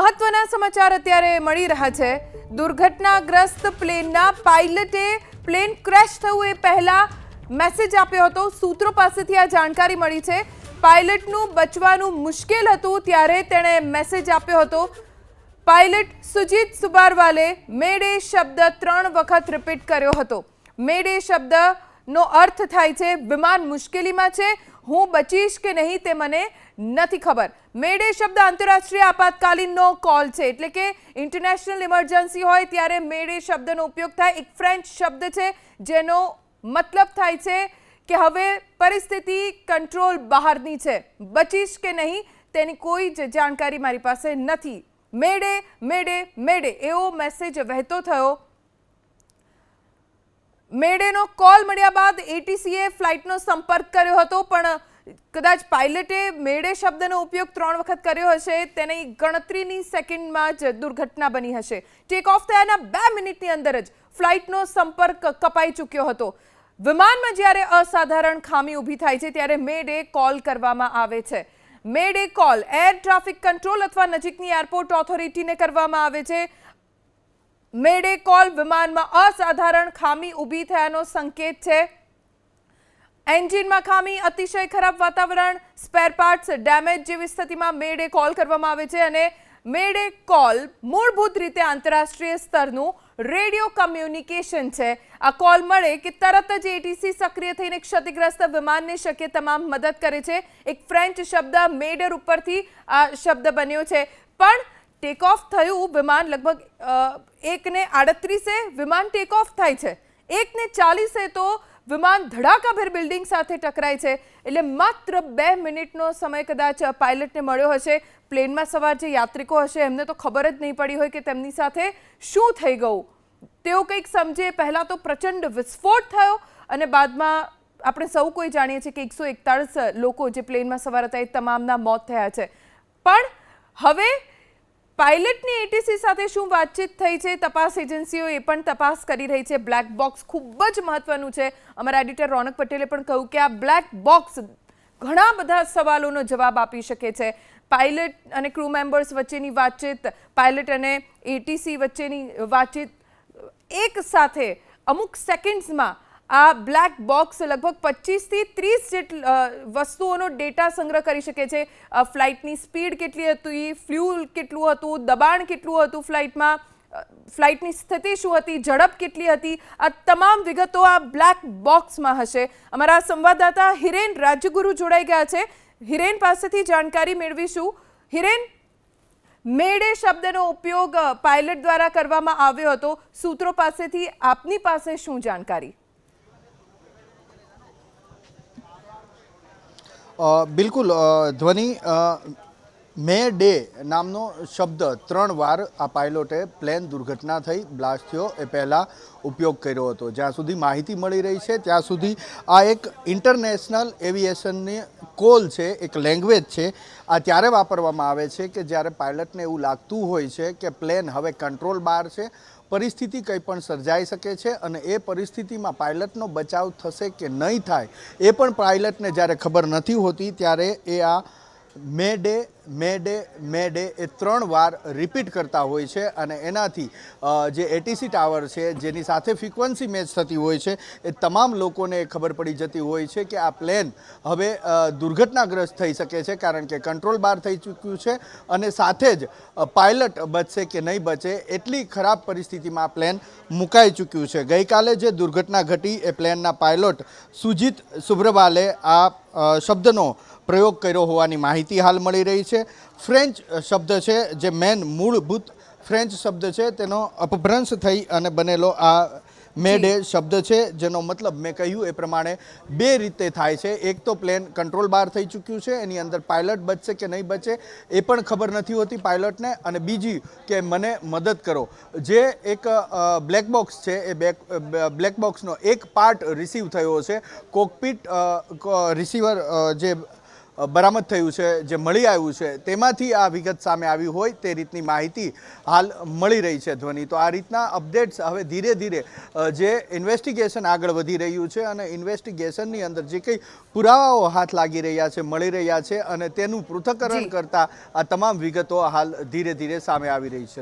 મહત્વના સમાચાર અત્યારે મળી રહ્યા છે. દુર્ઘટનાગ્રસ્ત પ્લેનના પાઇલટે પ્લેન ક્રેશ થયું એ પહેલા મેસેજ આપ્યો હતો. સૂત્રો પાસેથી આ જાણકારી મળી છે. પાયલટનું બચવાનું મુશ્કેલ હતું ત્યારે તેણે મેસેજ આપ્યો હતો. પાયલટ સુજીત સુબારવાલે મેડે શબ્દ ત્રણ વખત રિપીટ કર્યો હતો. મેડે શબ્દનો અર્થ થાય છે, વિમાન મુશ્કેલીમાં છે હું બચીશ કે નહીં તે મને નથી ખબર. મેડે શબ્દ આંતરરાષ્ટ્રીય આપાતકાલીનનો કોલ છે. એટલે કે ઇન્ટરનેશનલ ઇમરજન્સી હોય ત્યારે મેડે શબ્દનો ઉપયોગ થાય. એક ફ્રેન્ચ શબ્દ છે, જેનો મતલબ થાય છે કે હવે પરિસ્થિતિ કંટ્રોલ બહારની છે. બચીશ કે નહીં તેની કોઈ જ જાણકારી મારી પાસે નથી. મેડે મેડે મેડે, એવો મેસેજ વહેતો થયો મેડેનો કોલ મળ્યા બાદ એટીસીએ ફ્લાઇટનો સંપર્ક કર્યો હતો, પણ કદાચ પાઇલટે મેડે શબ્દનો ઉપયોગ ત્રણ વખત કર્યો હશે, તેની ગણતરીની સેકન્ડમાં જ દુર્ઘટના બની હશે. ટેક ઓફ થયાના બે મિનિટની અંદર જ ફ્લાઇટનો સંપર્ક કપાઈ ચૂક્યો હતો. વિમાનમાં જ્યારે અસાધારણ ખામી ઊભી થાય છે, ત્યારે મેડે કોલ કરવામાં આવે છે. Mayday call air traffic control અથવા નજીકની એરપોર્ટ ઓથોરિટીને કરવામાં આવે છે. મેડે કોલ વિમાનમાં અસાધારણ ખામી ઊભી થયાનો સંકેત છે. એન્જિનમાં ખામી, અતિશય ખરાબ વાતાવરણ સ્પેર પાર્ટ્સ ડેમેજ જેવી સ્થિતિમાં મેડે કોલ કરવામાં આવે છે અને મેડે કોલ મૂળભૂત રીતે આંતરરાષ્ટ્રીય સ્તરનું રેડિયો કમ્યુનિકેશન છે. આ કોલ મળે કે તરત જ એટીસી સક્રિય થઈને ક્ષતિગ્રસ્ત વિમાનને શક્ય તમામ મદદ કરે છે. એક ફ્રેન્ચ શબ્દ મેડર ઉપરથી આ શબ્દ બન્યો છે. પણ ટેક ઓફ થયું વિમાન લગભગ એકને આડત્રીસે વિમાન ટેક ઓફ થાય છે. એકને ચાલીસે તો વિમાન ધડાકાભેર બિલ્ડિંગ સાથે ટકરાય છે. એટલે માત્ર બે મિનિટનો સમય કદાચ પાયલટને મળ્યો હશે. પ્લેનમાં સવાર જે યાત્રિકો હશે, એમને તો ખબર જ નહીં પડી હોય કે તેમની સાથે શું થઈ ગયું. તેઓ કંઈક સમજે. પહેલાં તો પ્રચંડ વિસ્ફોટ થયો અને બાદમાં આપણે સૌ કોઈ જાણીએ છીએ કે એકસો એકતાળીસ લોકો જે પ્લેનમાં સવાર હતા એ તમામના મોત થયા છે. પણ હવે પાયલટની એટીસી સાથે શું વાતચીત થઈ છે? તપાસ એજન્સીઓ એ પણ તપાસ કરી રહી છે. બ્લેક બોક્સ ખૂબ જ મહત્વનું છે. અમારા એડિટર રોનક પટેલે પણ કહ્યું કે આ બ્લેક બોક્સ ઘણા બધા સવાલોનો જવાબ આપી શકે છે. પાયલટ અને ક્રૂ મેમ્બર્સ વચ્ચેની વાતચીત પાયલટ અને એટીસી વચ્ચેની વાતચીત એક સાથે અમુક સેકન્ડ્સમાં આ બ્લેક બોક્સ લગભગ પચીસથી ત્રીસ જેટલ વસ્તુઓનો ડેટા સંગ્રહ કરી શકે છે. ફ્લાઇટની સ્પીડ કેટલી હતી ફ્લ્યુલ કેટલું હતું, દબાણ કેટલું હતું ફ્લાઇટમાં ફ્લાઇટની સ્થિતિ શું હતી, ઝડપ કેટલી હતી, આ તમામ વિગતો આ બ્લેક બોક્સમાં હશે. અમારા સંવાદદાતા હિરેન રાજ્યગુરુ જોડાઈ ગયા છે. હિરેન પાસેથી જાણકારી મેળવીશું. હિરેન મેડે શબ્દનો ઉપયોગ પાયલટ દ્વારા કરવામાં આવ્યો હતો. સૂત્રો પાસેથી આપની પાસે શું જાણકારી? બિલકુલ ધ્વનિ મે ડે નામનો શબ્દ ત્રણ વાર આ પાયલોટે પ્લેન દુર્ઘટના થઈ, બ્લાસ્ટ થયો. એ પહેલાં ઉપયોગ કર્યો હતો. જ્યાં સુધી માહિતી મળી રહી છે, ત્યાં સુધી આ એક ઇન્ટરનેશનલ એવિએશનની કોલ છે, એક લેંગ્વેજ છે, આ ત્યારે વાપરવામાં આવે છે કે જ્યારે પાયલટને એવું લાગતું હોય છે કે પ્લેન હવે કંટ્રોલ બહાર છે પરિસ્થિતિ કંઈ પણ સર્જાઈ શકે છે અને એ પરિસ્થિતિમાં પાયલટનો બચાવ થશે કે નહીં થાય, એ પણ પાયલટને જ્યારે ખબર નથી હોતી, ત્યારે એ આ mayday mayday mayday એ ત્રણ વાર રિપીટ કરતા હોય છે અને એનાથી જે એટીસી ટાવર છે, જેની સાથે ફ્રિકવન્સી મેચ થતી હોય છે, એ તમામ લોકોને ખબર પડી જતી હોય છે કે આ પ્લેન હવે દુર્ઘટનાગ્રસ્ત થઈ શકે છે કારણ કે કંટ્રોલ બહાર થઈ ચૂક્યું છે અને સાથે જ પાયલટ બચશે કે નહીં બચે એટલી ખરાબ પરિસ્થિતિમાં આ પ્લેન મુકાઈ ચૂક્યું છે. ગઈકાલે જે દુર્ઘટના ઘટી એ પ્લેનના પાયલોટ સુજીત સુબ્રવાલે આ શબ્દનો પ્રયોગ કર્યો હોવાની માહિતી હાલ મળી રહી છે. ફ્રેન્ચ શબ્દ છે જે મેન મૂળભૂત ફ્રેન્ચ શબ્દ છે. તેનો અપભ્રંશ થઈ અને બનેલો આ મેડે શબ્દ છે જેનો મતલબ મેં કહ્યું એ પ્રમાણે બે રીતે થાય છે. એક તો પ્લેન કંટ્રોલ બહાર થઈ ચૂક્યું છે એની અંદર પાયલટ બચશે કે નહીં બચે એ પણ ખબર નથી હોતી પાયલટને અને બીજી કે મને મદદ કરો. જે એક બ્લેક બોક્સ છે એ બેક બ્લેક બોક્સનો એક પાર્ટ રિસીવ થયો છે. કોકપીટ રિસીવર જે બરામદ થયું છે જે મળી આવ્યું છે તેમાંથી આ વિગત સામે આવી હોય તે રીતની માહિતી હાલ મળી રહી છે ધ્વનિ. તો આ રીતના અપડેટ્સ હવે ધીરે ધીરે જે ઇન્વેસ્ટિગેશન આગળ વધી રહ્યું છે અને ઇન્વેસ્ટિગેશનની અંદર જે કંઈ પુરાવાઓ હાથ લાગી રહ્યા છે મળી રહ્યા છે અને તેનું પૃથ્થકરણ કરતાં કરતા આ તમામ વિગતો હાલ ધીરે ધીરે સામે આવી રહી છે.